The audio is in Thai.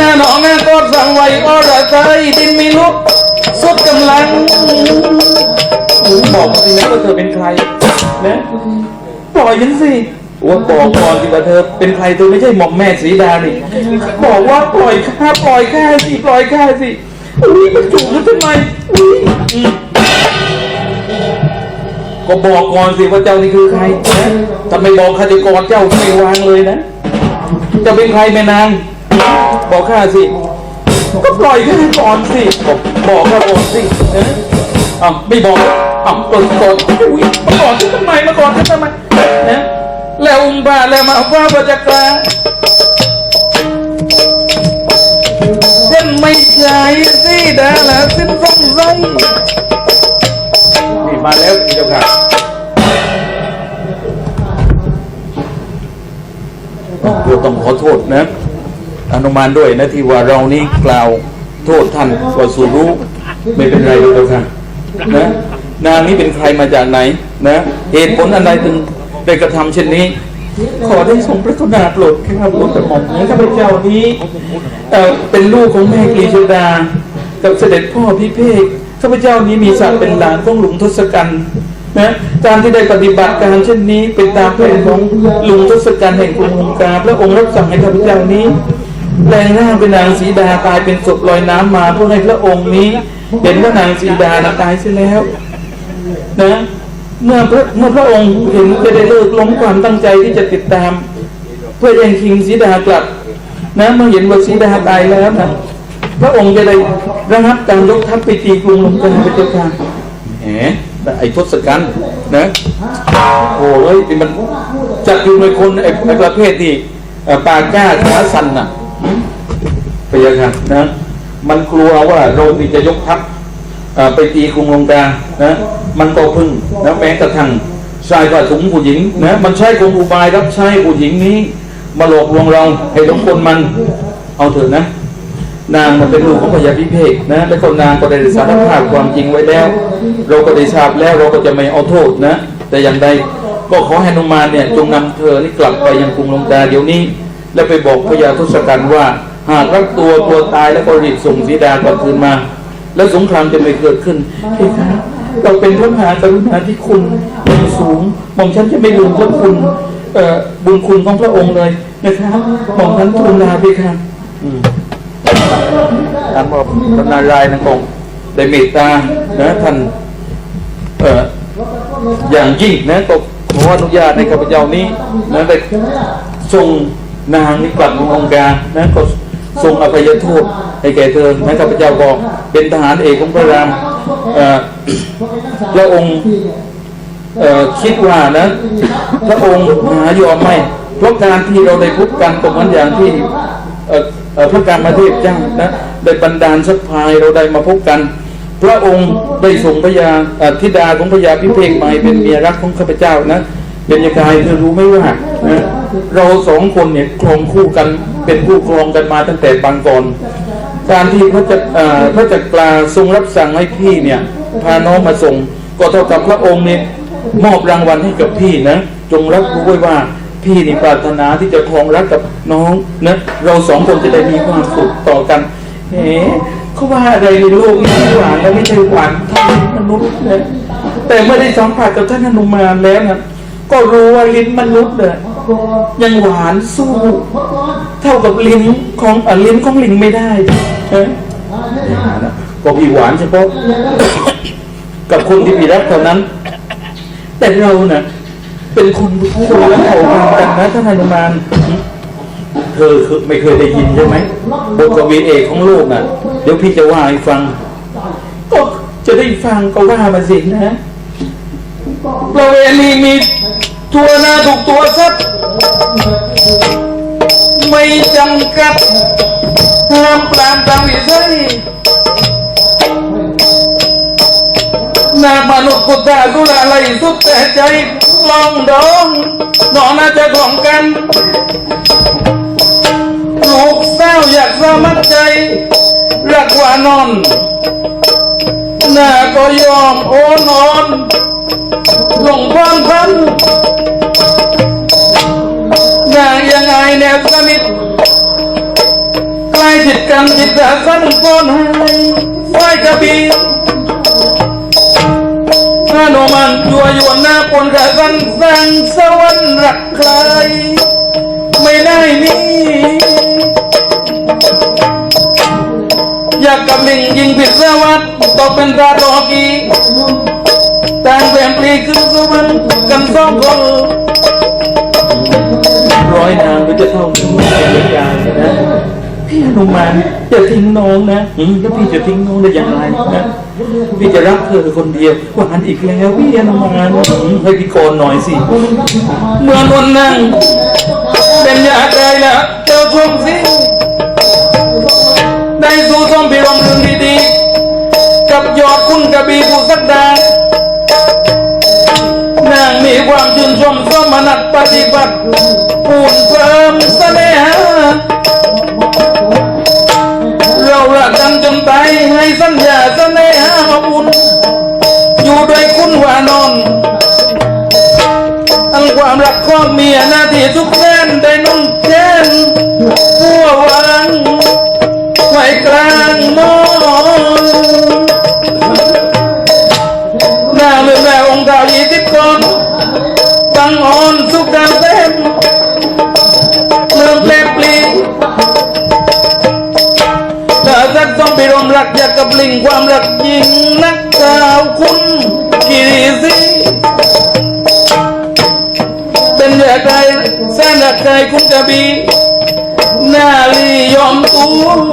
นาหนองาก็สั่งไว้อรไทยดินมีลุกสุดกำลังบอกมาสินะว่าเธอเป็นใครนะปล่อยฉันสิว่าบอกก่อนสิว่าเธอเป็นใครเธอไม่ใช่หม่อมแม่สีดานี่บอกว่าปล่อยข้าปล่อยข้าสิปล่อยข้าสิอุ้ยมันจูบฉันทำไมอุ้ยก็บอกก่อนสิว่าเจ้านี่คือใครนะถ้าไม่บอกข้าจะกอดเจ้าไม่วางเลยนะจะเป็นใครแม่นาง บอกข้าสิ ก็ปล่อยข้าก่อนสิบอกบอกข้าก่อนสิเอออ้าวไม่บอกอ้าวตัวก่อนอุ้ยมาก่อนฉันทำไมมาก่อนฉันทำไมนะแล้วอุ้มบ้าแล้วมาว่าประจักษ์ลาฉันไม่ใช่สิดาละฉันสงสัยนี่มาแล้วพี่เจ้าค่ะเราต้องขอโทษนะ อนุมานด้วยนะที่ว่าเรานี่กล่าวโทษท่านว่าสูรู้ไม่เป็นไรหรอกเจ้าค่ะนะนางนี้เป็นใครมาจากไหนนะเหตุผลอะไรถึงได้กระทำเช่นนี้ ขอได้ทรงพระกรุณาโปรดข้าพระกระหม่อมนะข้าพเจ้านี้เอ่อเป็นลูกของแม่กฤษดา กับเสด็จพ่อพิเภกข้าพเจ้านี้มีศักดิ์เป็นหลานของหลวงทศกัณฐ์นะการที่ได้ปฏิบัติการเช่นนี้เป็นตามแผนของหลวงทศกัณฐ์แห่งกรุงลงกาพระองค์รับสั่งให้ข้าพเจ้านี้ แปลงร่างเป็นนางสีดากลายเป็นศพลอยน้ำมาเพื่อให้พระองค์นี้เห็นว่านางสีดาตายเสียแล้ว นะเมื่อพระเมื่อพระองค์เห็นจะได้เลิกล้มความตั้งใจที่จะติดตาม เพื่อแย่งชิงสีดากลับ นะเมื่อเห็นว่าสีดาตายแล้วนะพระองค์จะได้ระงับการยกทัพไปตีกรุงลงกันไปเจ้าค่ะแหมไอ้ทศกัณฐ์นะโอ้ยมันจัดอยู่ในคนไอ้ไอ้ประเภทที่ปากกล้าขาสั่นน่ะ หืมไปยังไงนะ มันกลัวว่าโรมีจะยกทัพไปตีกรุงลงกานะมันก็พึ่งนะแม้กระทั่งชายผ้าถุงผู้หญิงนะมันใช้กลอุบายรับใช้ผู้หญิงนี้ มาหลอกลวงเราให้หลงกลมัน เอาเถอะนะ นางมันเป็นลูกของพญาพิเภกนะและคนนางก็ได้สารภาพความจริงไว้แล้ว เราก็ได้ทราบแล้วเราก็จะไม่เอาโทษนะ แต่อย่างใดก็ขอให้นุมานเนี่ยจงนำเธอนี่กลับไปยังกรุงลงกาเดี๋ยวนี้ และไปบอกพญาทศกัณฐ์ว่า หากรักตัวกลัวตายแล้วก็รีบส่งสีดากลับคืนมา แล้วสงครามจะไม่เกิดขึ้นเฮ้ยครับเราเป็นพระมหากรุณาธิคุณอย่างสูงหม่อมฉันจะไม่ลืมพระคุณเอ่อบุญคุณของพระองค์เลยนะครับหม่อมฉันทูลลาพี่ครับอืมท่านบอกพระนารายณ์นะคงได้เมตตานะท่านเอ่ออย่างยิ่งนะก็ขออนุญาตในข้าพเจ้านี้นะได้ส่ง นางนี้กลับมาองค์การนะก็ทรงอภัยโทษให้แก่เธอนะข้าพเจ้าบอกเป็นทหารเอกของพระรามเอ่อพระองค์คิดว่านะพระองค์หายอมไม่เพราะการที่เราได้พบกันตรงนั้นอย่างที่พระการมาเทพเจ้านะได้บันดาลสักพายเราได้มาพบกัน พระองค์ได้ส่งพญาเอ่อธิดาของพญาพิเภกมาเป็นเมียรักของข้าพเจ้านะเป็นยังไงเธอรู้ไหมว่านะ เราสองคนเนี่ยครองคู่กันเป็นผู้ครองกันมาตั้งแต่ปางก่อน การที่พระจักรเออพระจักราทรงรับสั่งให้พี่เนี่ยพาน้องมาส่ง ก็เท่ากับพระองค์เนี่ยมอบรางวัลให้กับพี่นะจงรับรู้ไว้ว่าพี่นี่ปรารถนาที่จะครองรักกับน้องนะเราสองคนจะได้มีความสุขต่อกันเฮ้เขาว่าอะไรในโลกนี้หวานแล้วไม่ใช่หวานท่ามนุษย์นะแต่เมื่อได้สัมผัสกับท่านอนุมานแล้วนะก็รู้ว่าลิ้นมนุษย์เนี่ย ยังหวานสู้ เท่ากับลิ้นของอะลิ้นของลิงไม่ได้เอ๊ะก็พี่หวานเฉพาะ กับคนที่พี่รักเท่านั้น แต่เราน่ะเป็นคนคนละเผ่าพันธุ์กันนะท่านอนุมานเธอคือไม่เคยได้ยินใช่ไหมบทกวีเอกของโลกน่ะ เดี๋ยวพี่จะว่าให้ฟัง ก็จะได้ฟังก็ว่ามาสินะประเวณีมีทั่วหน้าถูกตัวสัก ไม่จำกัดห้ามปรามตามวิสัยนามนุษย์กุตากุลาไหลสุดแจาจะของกันลูกสมัครใจรักว่านอนหน้าก็ยอนใกล้ชิดกันมันจิตตะสั้นให้ไว้กระบี่ฮาโนมันยัวยวนหน้าปนกระสันสังสวรรค์รักใคร ไม่ได้นี่อยากกับลิงยิงผิดสวัสดิ์ตกเป็นตาดอกีต่างแผ่นปลีขึ้นสวรรค์กันสองคนร้อยนางก็จะเท่าถึงแม่ยายนะ พี่อนุมานจะทิ้งน้องนะอืมแล้วพี่จะทิ้งน้องได้อย่างไรนะพี่จะรักเธอคนเดียวกว่านั้นอีกแล้วพี่อนุมานอืมให้พี่กรหน่อยสิเมื่อนวันนั่งเป็นยาใจละเจ้าชมสิได้สู่สมพิรมเรื่องดีๆกับยอดคุณกระบีผู้สักดานางมีความชื่นชมสมนัตปฏิบัติ รักอยากกับลิงความรักยิงนักกล่าวคุณกิริสิเป็นอยากได้แสนอยากใจคุณกระบีหน้าลียอมตัว